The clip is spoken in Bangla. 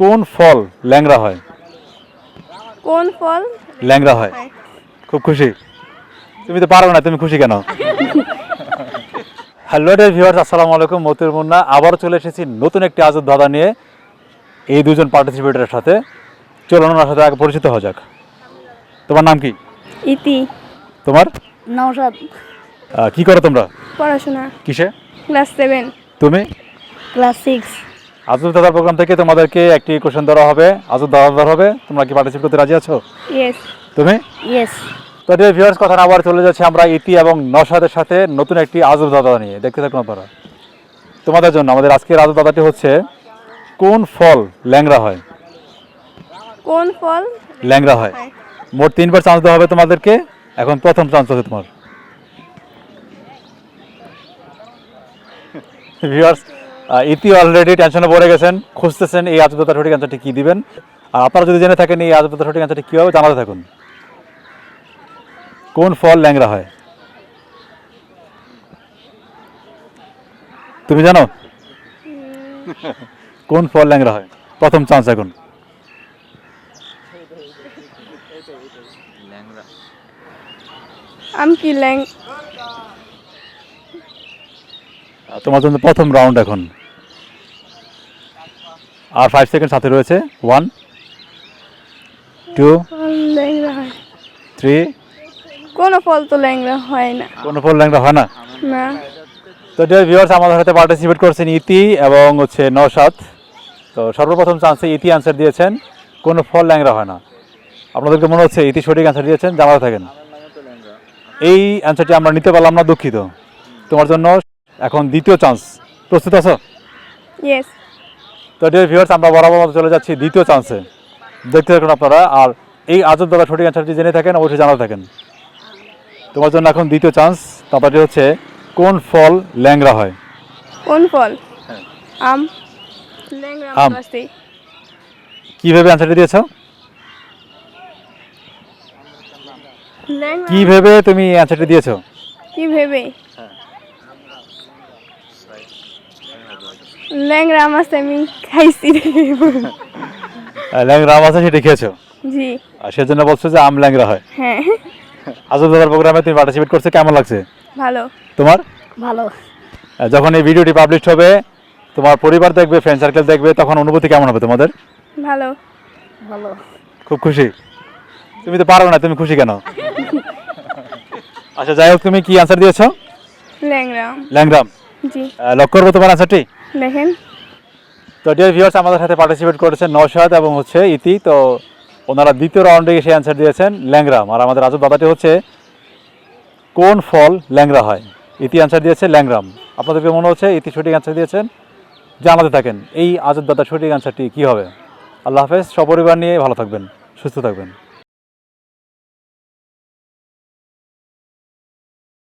কোন ফল ল্যাংড়া হয়? কোন ফল? ল্যাংড়া হয়? খুব খুশি। তুমি তো পারো না তুমি খুশি কেন? হ্যালো ডে ভিউয়ার্স আসসালামু আলাইকুম মতির মুন্না। আবার চলে এসেছি নতুন একটি আজব ধাঁধা নিয়ে। এই দুজন পার্টিসিপেটরের সাথে। চলুন ওনার সাথে আগে পরিচিত হওয়া যাক। তোমার নাম কি? ইতি। তোমার? নওশাদ। কি করো তোমরা? পড়াশোনা। কিসে? Class seven. তুমি? Class six. আজব দাদার প্রোগ্রাম থেকে তোমাদেরকে একটি কোশ্চেন ধরা হবে। আজব দাদা দেওয়া হবে। তোমরা কি পার্টিসিপেট করতে রাজি আছো? ইয়েস তুমি? ইয়েস তো ডিয়ার ভিউয়ার্স কথা না আবার চলে যাচ্ছে আমরা ইতি এবং নসাদের সাথে নতুন একটি আজব দাদা নিয়ে। দেখতে থাকুন আপনারা। তোমাদের জন্য আমাদের আজকের আজব দাদাটি হচ্ছে কোন ফল ল্যাংড়া হয়? কোন ফল? ল্যাংড়া হয়। হয়? মোট তিনবার চান্স দেওয়া হবে তোমাদেরকে। এখন প্রথম চান্স হচ্ছে তোমার। ভিউয়ার্স ইতি অলরেডি টেনশনে পড়ে গেছেন, খুঁজতেছেন এই আজব দাদার সঠিক অ্যান্সারটি কী দিবেন। আর আপনারা যদি জেনে থাকেন এই আজব দাদার সঠিক অ্যান্সারটি কী হবে, জানাতে থাকুন। কোন ফল ল্যাংরা হয়? তুমি জানো? কোন ফল ল্যাংরা হয়? প্রথম চান্স এখন। আম কি ল্যাং আর তোমার জন্য প্রথম রাউন্ড এখন। আর ফাইভ সেকেন্ড সাথে রয়েছে। ওয়ান টু ল্যাংরা থ্রি কোন ফল তো ল্যাংরা হয় না। কোনো ফল ল্যাংড়া হয় না? না। তো ডিয়ার ভিউয়ার্স আমাদের সাথে পার্টিসিপেট করছেন ইতি এবং হচ্ছে নৌসাদ তো সর্বপ্রথম চান্সে ইতি অ্যান্সার দিয়েছেন। কোনো ফল ল্যাংড়া হয় না। আপনাদেরকে মনে হচ্ছে ইতি সঠিক অ্যান্সার দিয়েছেন? জানাতে থাকেন। এই অ্যান্সারটি আমরা নিতে পারলাম না দুঃখিত। তোমার জন্য এখন দ্বিতীয় চান্স প্রস্তুত আছো? ইয়েস তো ডিয়ার ভিউয়ার্স আমরা বরাবর মতো চলে যাচ্ছি দ্বিতীয় চান্সে দেখতে থাকুন আপনারা আর এই আজব দাদা সঠিক অ্যান্সারটি জেনে থাকেন অবশ্যই জানাতে থাকেন। তোমার জন্য এখন দ্বিতীয় চান্স তারপরে হচ্ছে কোন ফল ল্যাংরা হয়? কোন ফল? আম। ল্যাংরা আম। কীভাবে অ্যান্সারটি দিয়েছ? কি ভেবে তুমি অ্যান্সারটি দিয়েছ? কি ভেবে ল্যাংরা আম আছে আমি খাইছি ল্যাংড়া আম আছে সেটা খেয়েছো? জি। আর সেজন্য বলছো যে আম ল্যাংড়া হয়। হ্যাঁ। আজব দাদার প্রোগ্রামে তুমি পার্টিসিপেট করছ কেমন লাগছে? ভালো। তোমার? ভালো। যখন এই ভিডিওটি পাবলিশ হবে তোমার পরিবার দেখবে ফ্রেন্ড সার্কেল দেখবে তখন অনুভূতি কেমন হবে তোমাদের? ভালো। ভালো। খুব খুশি? তুমি তো পারো না তুমি খুশি কেন? আচ্ছা যাই হোক তুমি কি অ্যান্সার দিয়েছ? ল্যাংরা আম। ল্যাংরাম জি। লক্ষ্য করব তোমার অ্যান্সারটি দেখেন। তো ডিয়ার ভিউয়ার্স আমাদের সাথে পার্টিসিপেট করেছেন নৌশাদ এবং হচ্ছে ইতি। তো ওনারা দ্বিতীয় রাউন্ডে এসে অ্যান্সার দিয়েছেন ল্যাংরাম আর আমাদের আজব দাদাটি হচ্ছে কোন ফল ল্যাংরা হয়? ইতি অ্যান্সার দিয়েছে ল্যাংরাম আপনাদেরকে মনে হচ্ছে ইতি সঠিক অ্যান্সার দিয়েছেন? জানাতে থাকেন এই আজব দাদার সঠিক অ্যান্সারটি কী হবে? আল্লাহ হাফেজ সপরিবার নিয়ে ভালো থাকবেন সুস্থ থাকবেন।